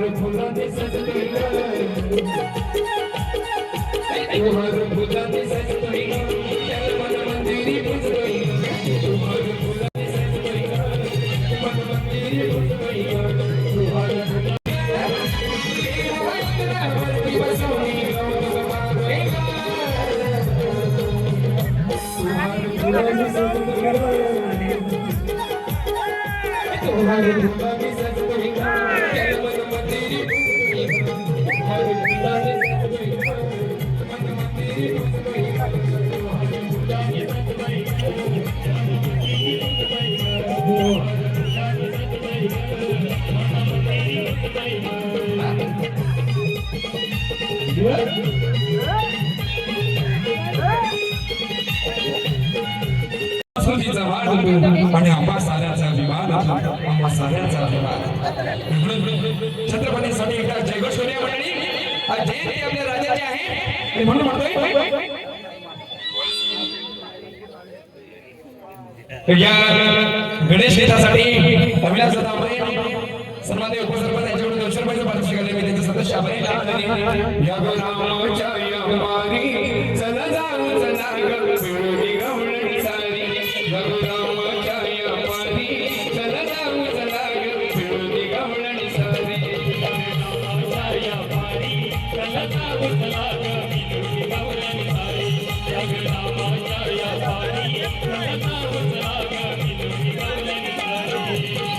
तुम्हार फुलाने सजतोय ग राजे ते आपल्या राजाचे आहे म्हणून म्हणतोय या गणेश गीतासाठी अविनाश दामरे आंबरे सन्माननीय उपसरपंच यांच्याकडून दोनशे रुपयाचं पारितोषिक आले मी त्यांचे सदस्य आभारी आहे. या गो रामाच्या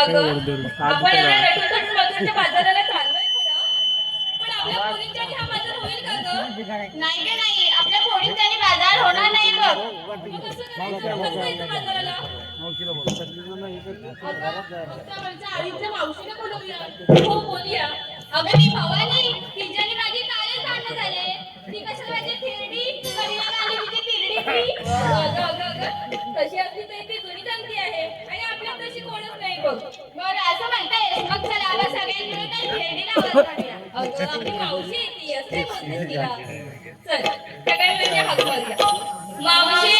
अगं आपण एवढ्या नटून मधूनच्या बाजाराला चाललोय खरं पण आपल्या पोरींच्या ह्या बाजार होईल का गं नाही ग नाही आपल्या पोरींच्यानी बाजार होणार नाही बघ मग कसं करायचं कसं जायचं बाजाराला आता आमच्या आईच्या मावशीला बोलवूया हो बोलूया अगं मी भवानी तिच्याने माझी कालच भांडण झाले ती कशाला माझी थिरडी करीला आली तिची तिरडी ती अगं अगं अगं तशी असली तरी ती जुनी जमती आहे आणि आपल्या तशी कोणच नाही बघ बरं असं म्हणताय मग चला आपली मावशी बोलतेस तिला. चल मावशी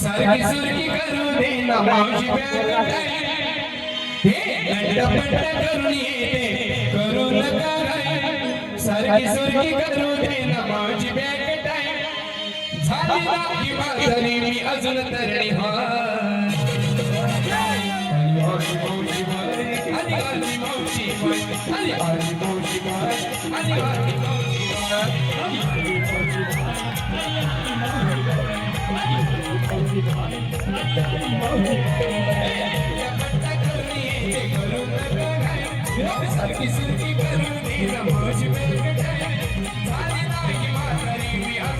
सारखी सुरखी करू दे ना मावशी प्यार हे लटपट करून येते करू नका. सारखी सुरखी करू दे ना मावशी बॅग झाली मी अजून तरणी सारखी सुरखी करून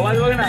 आवाज बघ ना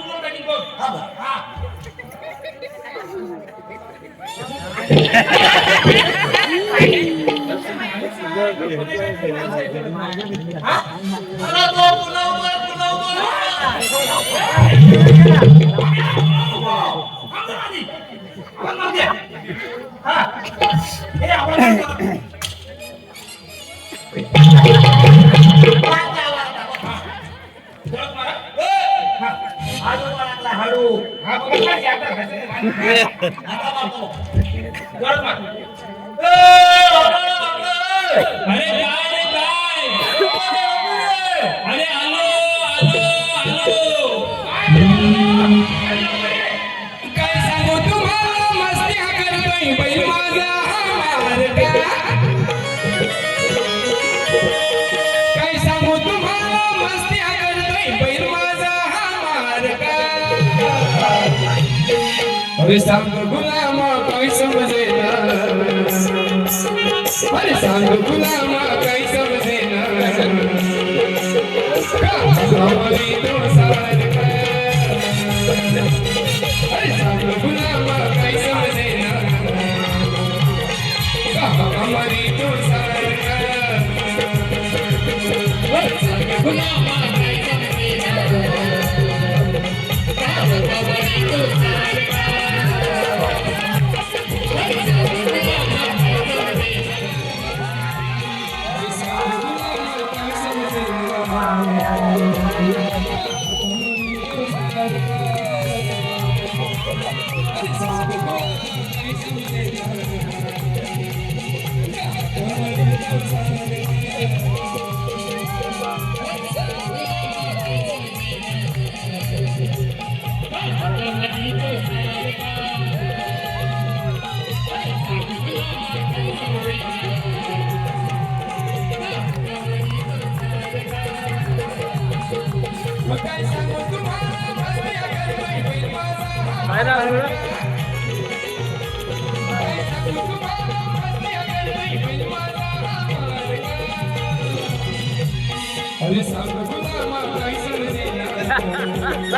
हळू अरे काय सांगू तुम्हाला मस्ती हा करतोय काय सांगू तुम्हाला मस्ती हा करतोय बैल माझा हा Come on, my man.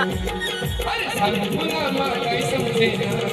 I didn't tell you, I'm not a guy, I'm I'm not.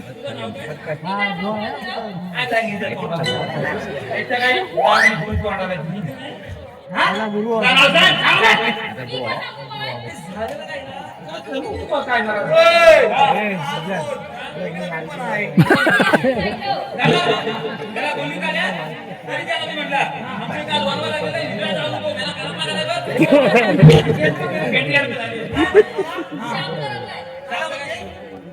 म्हटलं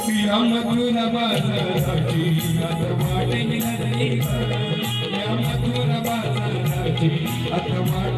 श्रीरामधून बाजाराची आता वाटे नदी श्रीरामधून बाजाराची आता वाटे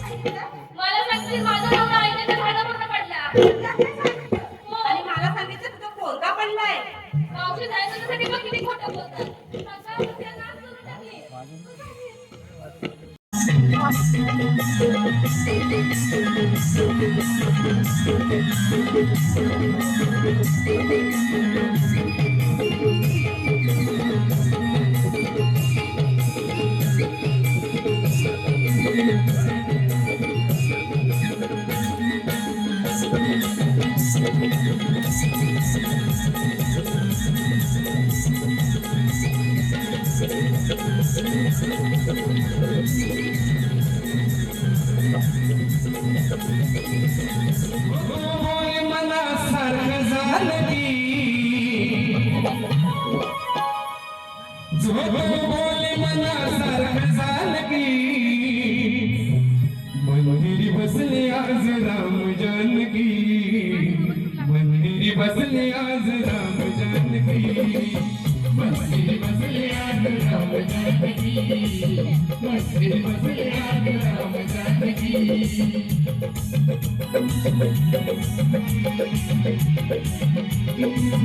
होय जो मला सारखं झालं की मंदिरी राम राम राम राम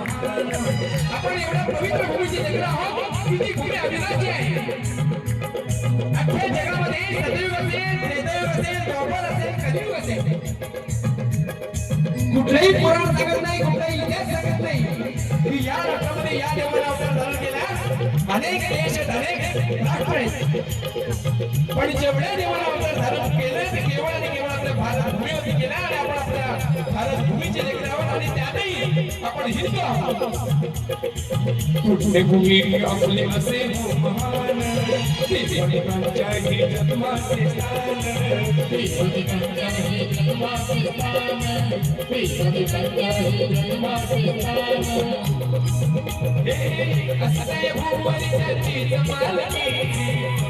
आपण एवढ्या पवित्र भूमीचे आहोत की ती भूमी आहे अख्ख्या जगामध्ये असेल असेल असेल असेल कुठलाही पुराण सांगत नाही कुठलाही इतिहास सांगत नाही. की या राष्ट्रामध्ये या देवाला अवतार धारण केला अनेक देश अनेक पण जेवढ्या देवाला अवतार धारण केलं ते केवळ आणि केवळ भारत भूमीवरती केला आणि आपण आपल्या भारत भूमीचे लेकर आहोत आणि त्यातही आपण हिंदू आहोत कुठे भूमी आपले असे महान जन्माचे असते त्याची जमालकी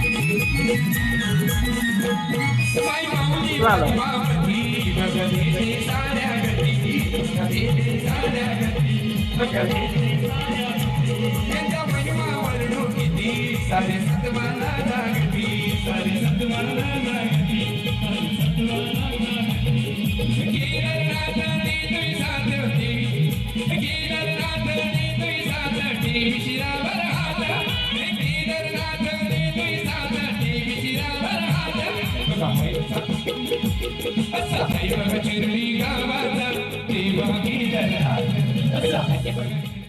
गगने गावाचा देवा